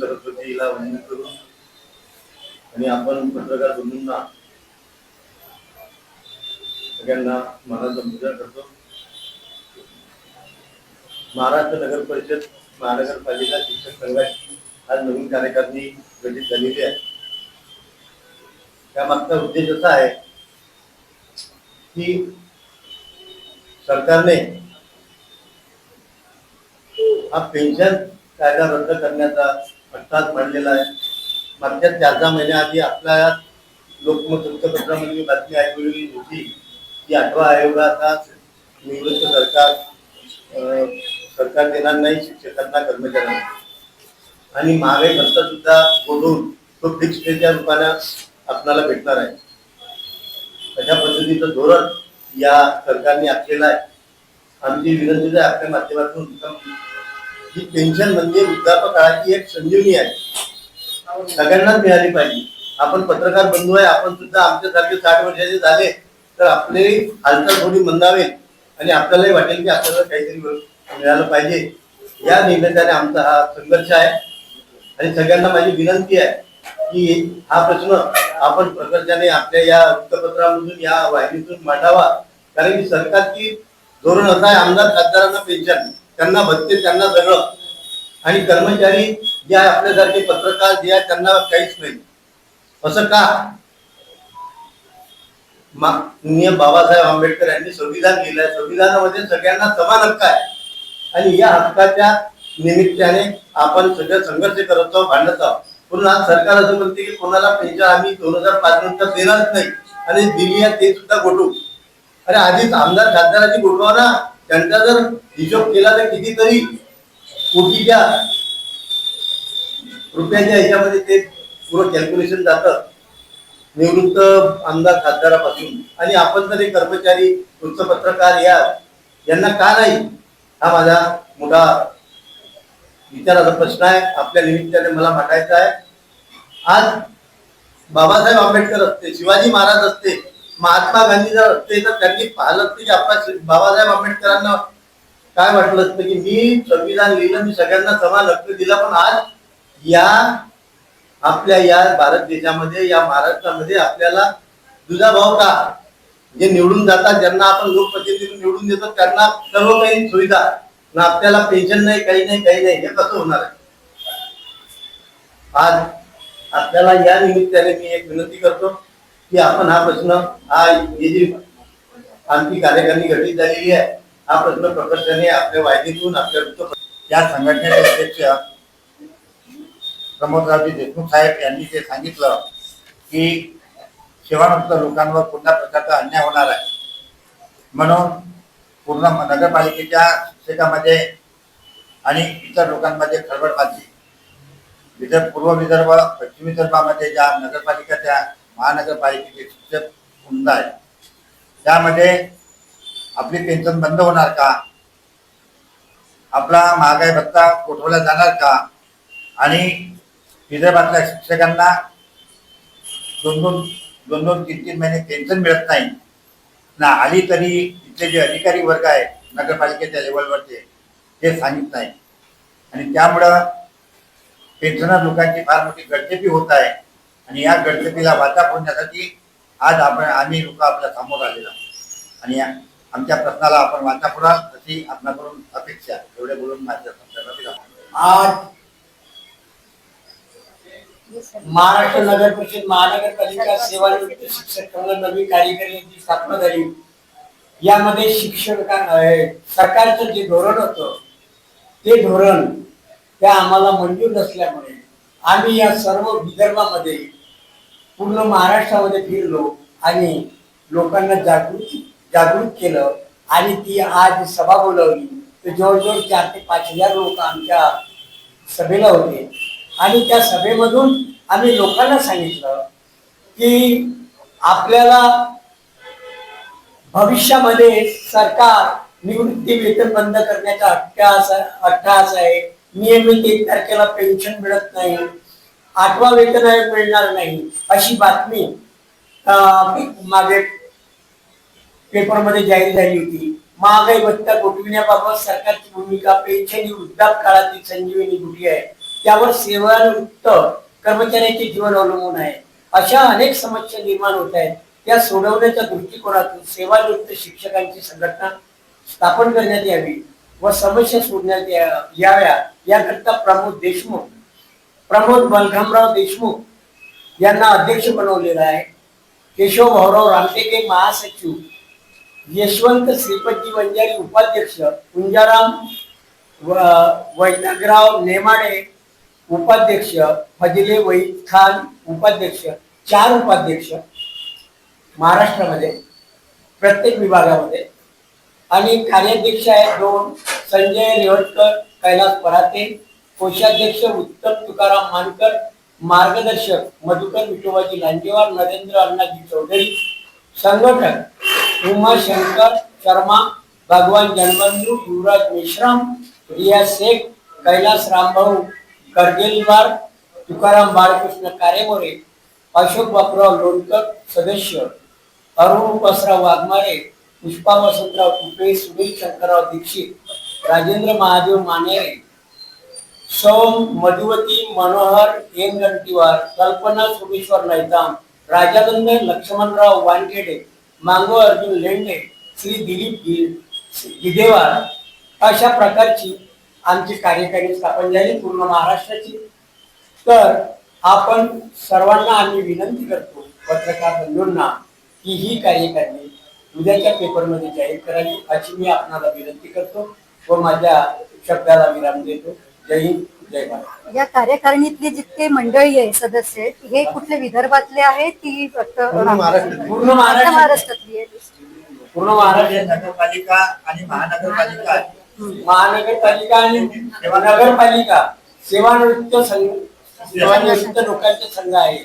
सरस्वती हिला वंदन करून आणि आपण पत्रकार बंधूंना सगळ्यांना महाराजांचा पूजा करतो. महाराष्ट्र नगर परिषद महानगरपालिका शिक्षक संघाची आज नवीन कार्यकारिणी गठीत झालेली आहे. त्यामागचा उद्देश असा आहे की सरकारने हा पेन्शन कायदा रद्द करण्याचा अट्टास मांडलेला आहे. मागच्या चार दहा महिन्याआधी आपल्या लोकमत वृत्तपत्रामध्ये बातमी ऐकवलेली होती की आठवा आयोगाचा निवृत्त सरकार सरकार देणार नाही शिक्षकांना कर्मचाऱ्यांना. आणि महागाई भत्ता सुद्धा बोलून तो फिक्स पेच्या रूपाने आपल्याला भेटणार आहे. अशा पद्धतीचं धोरण या सरकारने आखलेलं आहे. आमची विनंती आहे आपल्या माध्यमातून ही पेन्शन म्हणजे वृद्धापकाळाची एक संजीवनी आहे. सगळ्यांनाच मिळाली पाहिजे. आपण पत्रकार बंधू आहे आपण सुद्धा आमच्यासारखे साठ वर्षाचे झाले तर आपले हालचाल थोडी मंदावेल आणि आपल्यालाही वाटेल की आपल्याला काहीतरी मिळालं पाहिजे. या निमित्ताने आमचा हा संघर्ष आहे आणि सगळ्यांना माझी विनंती आहे की हा प्रश्न आपण प्रकर्षाने आपल्या या वृत्तपत्रामधून या वाहिनीतून मांडावा. कारण की सरकारची धोरण असं आहे आमदार खासदारांना पेन्शन. त्यांना भत्ते त्यांना सगळं. आणि कर्मचारी जे आहे आपल्यासारखे पत्रकार जे आहे त्यांना काहीच नाही. असं का? माननीय बाबासाहेब आंबेडकर यांनी संविधान लिहिलंय. संविधानामध्ये सगळ्यांना समान हक्क आहे. आणि या हक्काच्या निमित्ताने आपण सगळं संघर्ष करत आहोत भांडत आहोत. म्हणून आज सरकार असं म्हणते की कोणाला पेन्शन आम्ही दोन हजार पाच नंतर देणारच नाही. आणि दिली आहे ते सुद्धा गोठू अरे आधीच आमदार खासदाराची गोठवा ना. त्यांचा जर हिशोब केला तर कितीतरी कोटीच्या रुपयाच्या ह्याच्यामध्ये ते पुरं कॅल्क्युलेशन जातं. निवृत्त आमदार खासदारापासून. आणि आपण तरी कर्मचारी वृत्तपत्रकार या यांना का नाही? हा माझा मोठा विचाराचा प्रश्न आहे. आपल्या निमित्ताने मला मांडायचा आहे. आज बाबासाहेब आंबेडकर असते शिवाजी महाराज असते महात्मा गांधी जर असते तर त्यांनी पाहिलं असतं की आपल्या बाबासाहेब आंबेडकरांना काय वाटलं असतं की मी संविधान लिहिलं मी सगळ्यांना समान हक्क दिला पण आज या आपल्या या भारत देशामध्ये या महाराष्ट्रामध्ये आपल्याला दुधा भाव का जे निवडून जातात ज्यांना आपण लोकप्रतिनिधी निवडून देतो त्यांना सर्व काही सुविधा ना आपल्याला पेन्शन नाही काही नाही काही नाही हे कसं होणार आहे? आज आपल्याला या निमित्ताने मी एक विनंती करतो की आपण हा प्रश्न हा हे जी आमची कार्यकारिणी घटित झालेली आहे हा प्रश्न प्रकर्षाने आपल्या वाहिनीतून आपल्या वृत्त या संघटनेचे अध्यक्ष प्रमोदरावजी देशमुख साहेब यांनी जे सांगितलं की सेवामुक्त लोकांवर कोणत्या प्रकारचा अन्याय होणार आहे. म्हणून पूर्ण नगरपालिकेच्या शिक्षकामध्ये आणि इतर लोकांमध्ये खळबळ माजली. विदर्भ पूर्व विदर्भ पश्चिम विदर्भामध्ये ज्या नगरपालिकाच्या महानगरपालिकेचे शिक्षक वृंद आहे त्यामध्ये आपली पेन्शन बंद होणार का? आपला महागाई भत्ता उठवला जाणार का? आणि विदर्भातल्या शिक्षकांना दोन दोन दोन दोन तीन तीन महिने पेन्शन मिळत नाही. ना आली तरी इथले जे अधिकारी वर्ग आहे नगरपालिकेच्या लेवलवरचे ते सांगित नाही आणि त्यामुळं पेन्शनर लोकांची फार मोठी गडचेपी होत आहे. आणि या गडचेपीला वाचा फोडण्यासाठी आज आपण आम्ही लोक आपल्यासमोर आलेलो आहोत. आणि आमच्या प्रश्नाला आपण वाचा फोडाल तशी आपणाकडून अपेक्षा एवढे बोलून माझ्या आज महाराष्ट्र नगर परिषद महानगरपालिका सेवानिवृत्त शिक्षक संघ नवीन कार्यकारिणीची स्थापना झाली. यामध्ये शिक्षक सरकारचं जे धोरण होतं ते धोरण ते आम्हाला मंजूर नसल्यामुळे आम्ही या सर्व विदर्भामध्ये पूर्ण महाराष्ट्रामध्ये फिरलो आणि लोकांना जागृत जागृत केलं आणि ती आज सभा बोलावली. तर जवळजवळ चार ते पाच हजार लोक आमच्या सभेला होते. आणि त्या सभेमधून आम्ही लोकांना सांगितलं की आपल्याला भविष्यामध्ये सरकार निवृत्ती वेतन बंद करण्याचा अट्टहास असा आहे. नियमित एक तारखेला पेन्शन मिळत नाही. आठवा वेतन आयोग मिळणार नाही अशी बातमी मागे पेपरमध्ये जाहीर झाली होती. महागाई भत्ता गोठविण्याबाबत सरकारची भूमिका पेन्शन ही वृद्धाप काळातील संजीवनी गुटी आहे. त्यावर सेवानिवृत्त कर्मचाऱ्यांचे जीवन अवलंबून आहे. अशा अनेक समस्या निर्माण होत आहेत. त्या सोडवण्याच्या दृष्टिकोनातून सेवानिवृत्त शिक्षकांची संघटना स्थापन करण्यात यावी व समस्या सोडण्यात या- याव्या याकरता प्रमोद देशमुख प्रमोद बलघामराव देशमुख यांना अध्यक्ष बनवलेलं आहे. केशव भाऊराव रामटेके महासचिव यशवंत श्रीपतजी वंजारी उपाध्यक्ष कुंजाराम व- वैनगराव नेमाडे उपाध्यक्ष फजिले वहीद खान उपाध्यक्ष चार उपाध्यक्ष महाराष्ट्रामध्ये प्रत्येक विभागामध्ये. आणि कार्याध्यक्ष आहेत दोन संजय रेवटकर कैलास पराते कोषाध्यक्ष उत्तम तुकाराम मानकर मार्गदर्शक मधुकर विठोबाजी लांजेवार नरेंद्र अण्णाजी चौधरी संघटक उमाशंकर शर्मा भगवान जनबंधू युवराज मेश्राम रिया शेख कैलास रामभाऊ करगेलवार तुकाराम बाळकृष्ण कारेमोरे अशोक बापराव लोणकर सदस्य अरुण उपसराव वाघमारे पुष्पा वसंतराव तुपे सुनील शंकरराव दीक्षित राजेंद्र महादेव मानेरे सोम मधुवती मनोहर एन कल्पना सोमेश्वर नैताम राजानंद लक्ष्मणराव वानखेडे मांगो अर्जुन लेंडे श्री दिलीप गिदेवार अशा प्रकारची आमची कार्यकारी स्थापन झाली पूर्ण महाराष्ट्राची. तर आपण सर्वांना आम्ही विनंती करतो पत्रकार बंधूंना की ही कार्यकारी उद्याच्या पेपरमध्ये जाहीर करावी अशी मी आपणाला विनंती करतो व माझ्या शब्दाला विराम देतो. जय हिंद जय भारत. या कार्यकारिणीतले जितके मंडळी आहे सदस्य आहेत, हे कुठले विदर्भातले आहेत की फक्त पूर्ण महाराष्ट्रातले. पूर्ण महाराष्ट्र महाराष्ट्रातली आहेत? पूर्ण महाराष्ट्र नगरपालिका आणि महानगरपालिका महानगरपालिका आणि नगरपालिका सेवानिवृत्त संघ सेवानिवृत्त लोकांचे संघ आहे